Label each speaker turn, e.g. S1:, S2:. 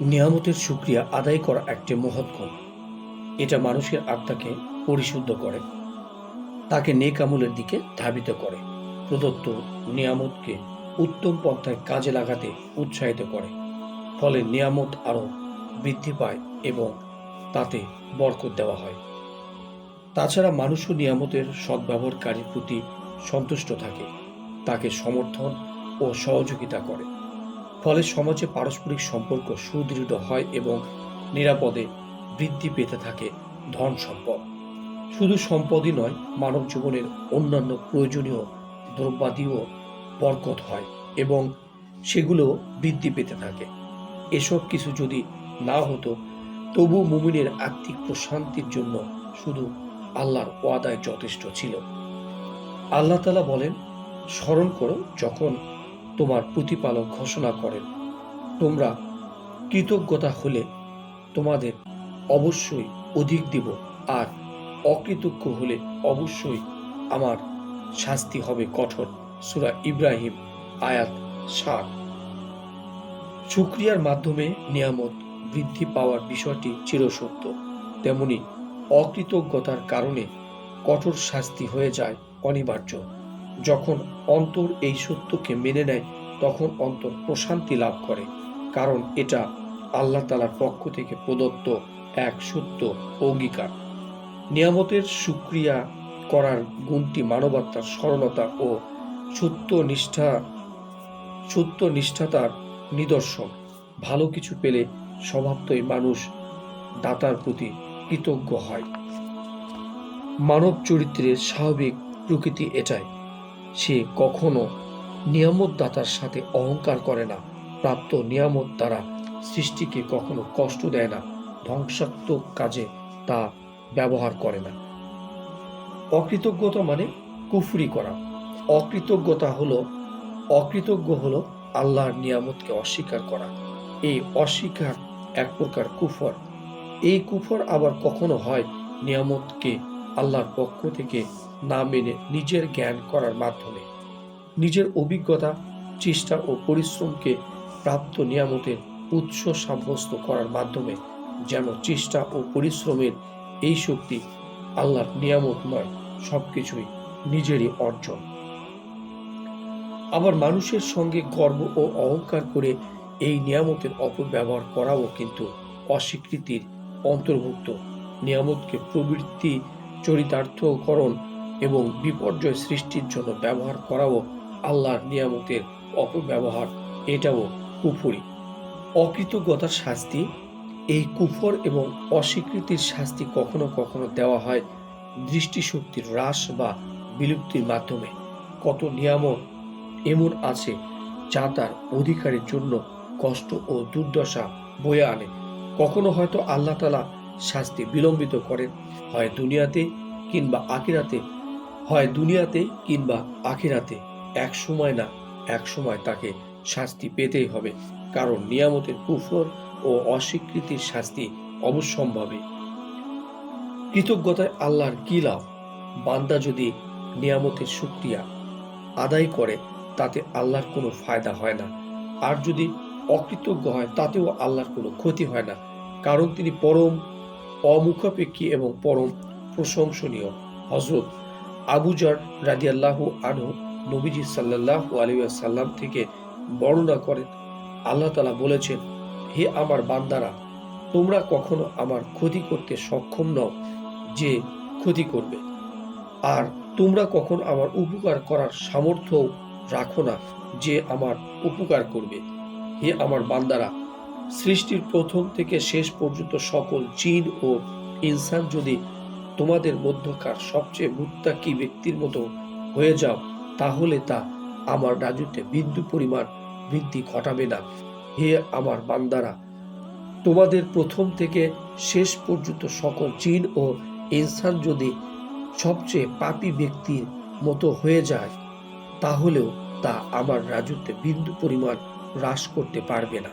S1: নিয়ামতের সুক্রিয়া আদায় করা একটি মহৎ গুণ। এটা মানুষের আত্মাকে পরিশুদ্ধ করে, তাকে নেক আমলের দিকে ধাবিত করে, প্রদত্ত নিয়ামতকে উত্তম পন্থায় কাজে লাগাতে উৎসাহিত করে। ফলে নিয়ামত আরও বৃদ্ধি পায় এবং তাতে বরকত দেওয়া হয়। তাছাড়া মানুষও নিয়ামতের সদ্ব্যবহারকারীর প্রতি সন্তুষ্ট থাকে, তাকে সমর্থন ও সহযোগিতা করে। ফলে সমাজে পারস্পরিক সম্পর্ক সুদৃঢ় হয় এবং নিরাপদে বৃদ্ধি পেতে থাকে ধন সম্পদ। শুধু সম্পদই নয়, মানব জীবনের অন্যান্য প্রয়োজনীয় দ্রব্যাদিও বরকত হয় এবং সেগুলো বৃদ্ধি পেতে থাকে। এসব কিছু যদি না হতো, তবু মুমিনের আত্মিক প্রশান্তির জন্য শুধু আল্লাহর ওয়াদায় যথেষ্ট ছিল। আল্লাহ তালা বলেন, স্মরণ করো যখন তোমার প্রতিপালক ঘোষণা করেন। তোমরা কৃতজ্ঞতা হলে তোমাদের অবশ্যই অধিক দিব আর অকৃতজ্ঞ হলে অবশ্যই আমার শাস্তি হবে কঠোর। সুরা ইব্রাহিম, আয়াত সাত। শুক্রিয়ার মাধ্যমে নিয়ামত বৃদ্ধি পাওয়ার বিষয়টি চিরসত্য। তেমনি অকৃতজ্ঞতার কারণে কঠোর শাস্তি হয়ে যায় অনিবার্য। যখন অন্তর এই সত্যকে মেনে নেয়, তখন অন্তর প্রশান্তি লাভ করে, কারণ এটা আল্লাহ তালার পক্ষ থেকে প্রদত্ত এক সত্য অঙ্গীকার। নিয়ামতের সুক্রিয়া করার গুণটি মানবাত্মার সরলতা ও সত্য নিষ্ঠা, সত্য নিষ্ঠাতার নিদর্শন। ভালো কিছু পেলে স্বভাবতই মানুষ দাতার প্রতি কৃতজ্ঞ হয়। মানব চরিত্রের স্বাভাবিক প্রকৃতি এটাই। সে কখনো নিয়ামত দাতার সাথে অহংকার করে না। প্রাপ্ত নিয়ামত দ্বারা সৃষ্টিকে কখনো কষ্ট দেয় না, ধ্বংসাত্মক কাজে তা ব্যবহার করে না। অকৃতজ্ঞতা মানে কুফরি করা। অকৃতজ্ঞতা হলো, অকৃতজ্ঞ হলো আল্লাহর নিয়ামতকে অস্বীকার করা। এই অস্বীকার এক প্রকার কুফর। এই কুফর আবার কখনো হয় নিয়ামতকে আল্লাহর পক্ষ থেকে না মেনে নিজের জ্ঞান করার মাধ্যমে। নিজের অভিজ্ঞতা, চেষ্টা ও পরিশ্রমকে প্রাপ্ত নিয়ামতের উৎস সাব্যস্ত করার মাধ্যমে যেন চেষ্টা ও পরিশ্রমের এই শক্তি আল্লাহর নিয়ামত নয়, সবকিছুই নিজেরই অর্জন। আবার মানুষের সঙ্গে গর্ব ও অহংকার করে এই নিয়ামতের অপব্যবহার করাও কিন্তু অস্বীকৃতির অন্তর্ভুক্ত। নিয়ামতকে প্রবৃত্তি, চরিতার্থকরণ এবং বিপর্যয় সৃষ্টির জন্য ব্যবহার করাও আল্লাহর নিয়ামতের অপব্যবহার। এটাও কুফুরি। অকৃতজ্ঞতার শাস্তি, এই কুফর এবং অস্বীকৃতির শাস্তি কখনো কখনো দেওয়া হয় দৃষ্টিশক্তির হ্রাস বা বিলুপ্তির মাধ্যমে। কত নিয়ামত এমন আছে যা তার অধিকারের জন্য কষ্ট ও দুর্দশা বয়ে আনে। কখনো হয়তো আল্লাহ তালা শাস্তি বিলম্বিত করেন, হয় দুনিয়াতে কিংবা আখিরাতে হয় দুনিয়াতে কিংবা আখিরাতে, এক সময় না, এক সময় তাকে শাস্তি পেতেই হবে। কারণ নিয়ামতের কুফর ও অস্বীকৃতির শাস্তি অবশ্যম্ভাবী। কৃতজ্ঞতায় আল্লাহর কি লাভ? বান্দা যদি নিয়ামতের সুক্রিয়া আদায় করে, তাতে আল্লাহর কোনো ফায়দা হয় না। আর যদি অকৃতজ্ঞ হয়, তাতেও আল্লাহর কোনো ক্ষতি হয় না। কারণ তিনি পরম অমুখাপেক্ষী এবং পরম প্রশংসনীয় হজরত আবুজার রাদিয়াল্লাহু আনহু নবীজি সাল্লাহ আলিয়াল্লাম থেকে বর্ণনা করেন। আল্লাহ তালা বলেছেন, হে আমার বান্দারা, তোমরা কখনো আমার ক্ষতি করতে সক্ষম নও যে ক্ষতি করবে। আর তোমরা কখন আমার উপকার করার সামর্থ্য রাখো না যে আমার উপকার করবে। হে আমার বান্দারা, সৃষ্টির প্রথম থেকে শেষ পর্যন্ত সকল জিন ও ইনসান যদি তোমাদের মধ্যকার সবচেয়ে মুত্তাকি ব্যক্তির মতো হয়ে যাও, তাহলে তা আমার রাজত্বে বিন্দু পরিমাণ বৃদ্ধি ঘটাবে না। হে আমার বান্দারা, তোমাদের প্রথম থেকে শেষ পর্যন্ত সকল জিন ও ইনসান যদি সবচেয়ে পাপী ব্যক্তির মতো হয়ে যায়, তাহলেও তা আমার রাজত্বে বিন্দু পরিমাণ হ্রাস করতে পারবে না।